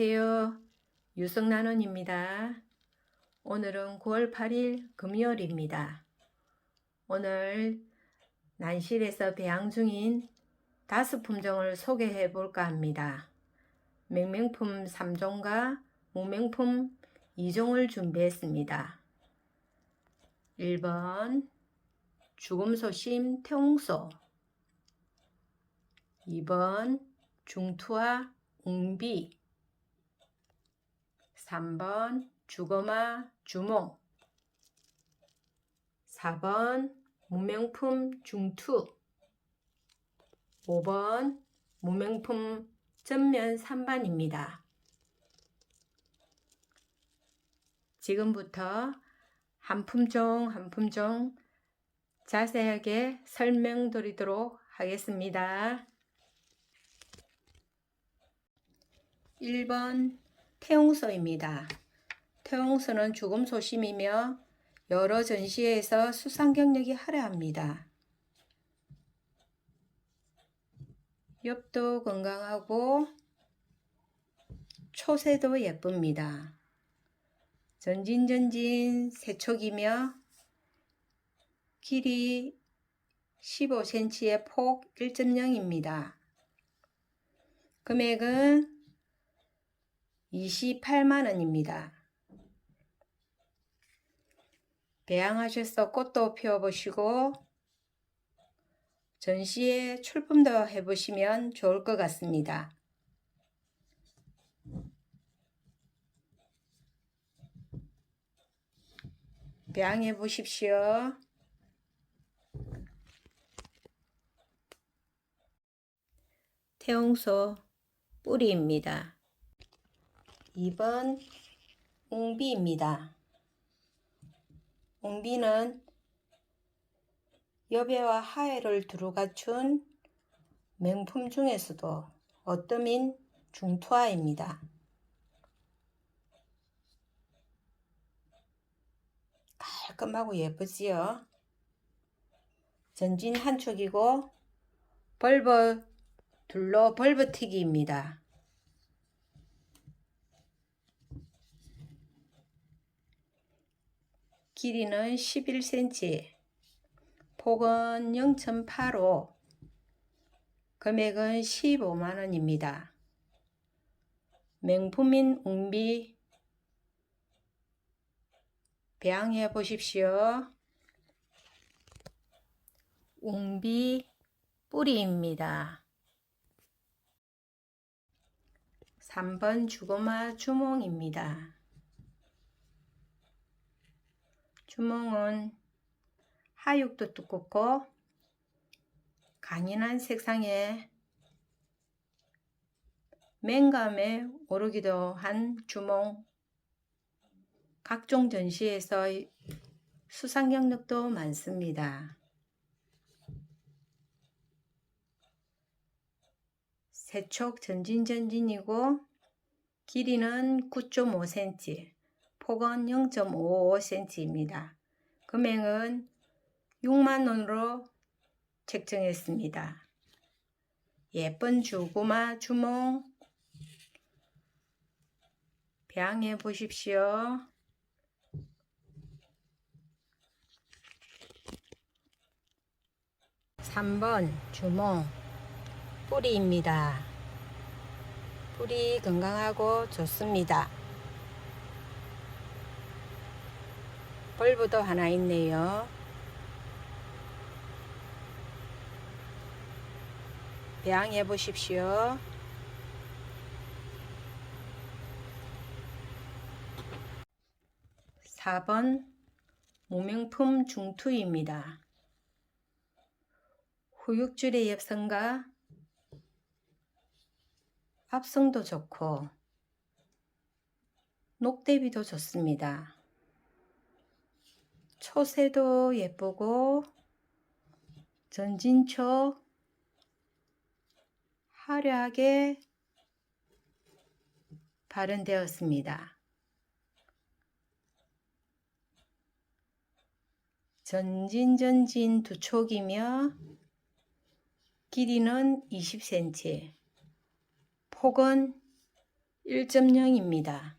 안녕하세요. 유성나눔입니다. 오늘은 9월 8일 금요일입니다. 오늘 난실에서 배양 중인 다섯 품종을 소개해 볼까 합니다. 맹맹품 3종과 무맹품 2종을 준비했습니다. 1번 죽음소심 태웅소 2번 중투와 웅비 3번 주거마 주몽 4번 무명품 중투 5번 무명품 전면 3반입니다. 지금부터 한 품종 한 품종 자세하게 설명드리도록 하겠습니다. 1번 태웅소입니다. 태웅소는 죽음 소심이며 여러 전시회에서 수상 경력이 화려합니다. 엽도 건강하고 초세도 예쁩니다. 전진전진 세촉이며 길이 15cm의 폭 1.0입니다. 금액은 28만원입니다. 배양하셔서 꽃도 피워보시고 전시에 출품도 해보시면 좋을 것 같습니다. 배양해 보십시오. 태용소 뿌리입니다. 2번 웅비입니다. 웅비는 여배와 하해를 두루 갖춘 명품 중에서도 어뜸인 중투화입니다. 깔끔하고 예쁘지요? 전진 한 축이고 벌버 둘로 벌버튀기입니다. 길이는 11cm, 폭은 0.85, 금액은 15만원입니다. 명품인 웅비 배양해 보십시오. 웅비 뿌리입니다. 3번 주고마 주몽입니다. 주몽은 하육도 두껍고 강인한 색상에 맹감에 오르기도 한 주몽 각종 전시에서 수상 경력도 많습니다. 세촉 전진전진이고 길이는 9.5cm, 폭은 0.55cm입니다. 금액은 6만원으로 책정했습니다. 예쁜 주구마 주몽 배양해 보십시오. 3번 주몽 뿌리입니다. 뿌리 건강하고 좋습니다. 벌브도 하나 있네요. 배양해 보십시오. (4번) 무명품 중투입니다. 후육줄의 엽성과 합성도 좋고 녹대비도 좋습니다. 초세도 예쁘고 전진초 화려하게 발현되었습니다. 전진전진 두 촉이며 길이는 20cm, 폭은 1.0입니다.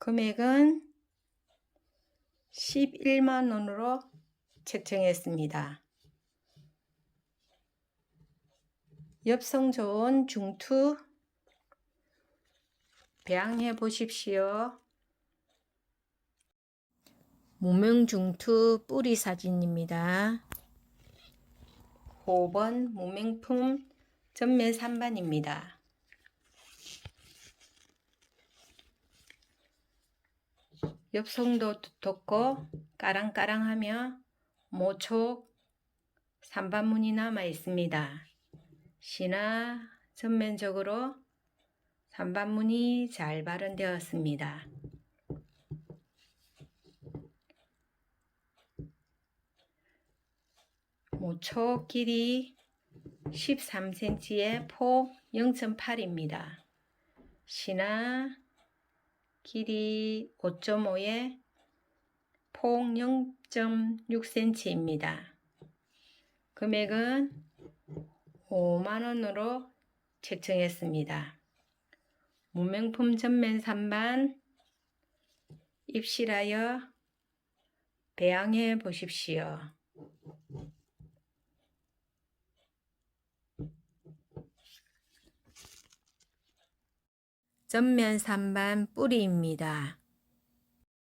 금액은 11만 원으로 책정했습니다. 엽성 좋은 중투 배양해 보십시오. 무명중투 뿌리 사진입니다. 5번 무명품 전면 3반입니다. 엽성도 두텁고 까랑까랑하며 모촉 3반문이 남아 있습니다. 신화 전면적으로 3반문이 잘 발현되었습니다. 모촉 길이 13cm에 폭 0.8입니다. 신화 길이 5.5에 폭 0.6cm입니다. 금액은 5만원으로 책정했습니다. 무명품 전면 3반 입실하여 배양해 보십시오. 전면 3반 뿌리입니다.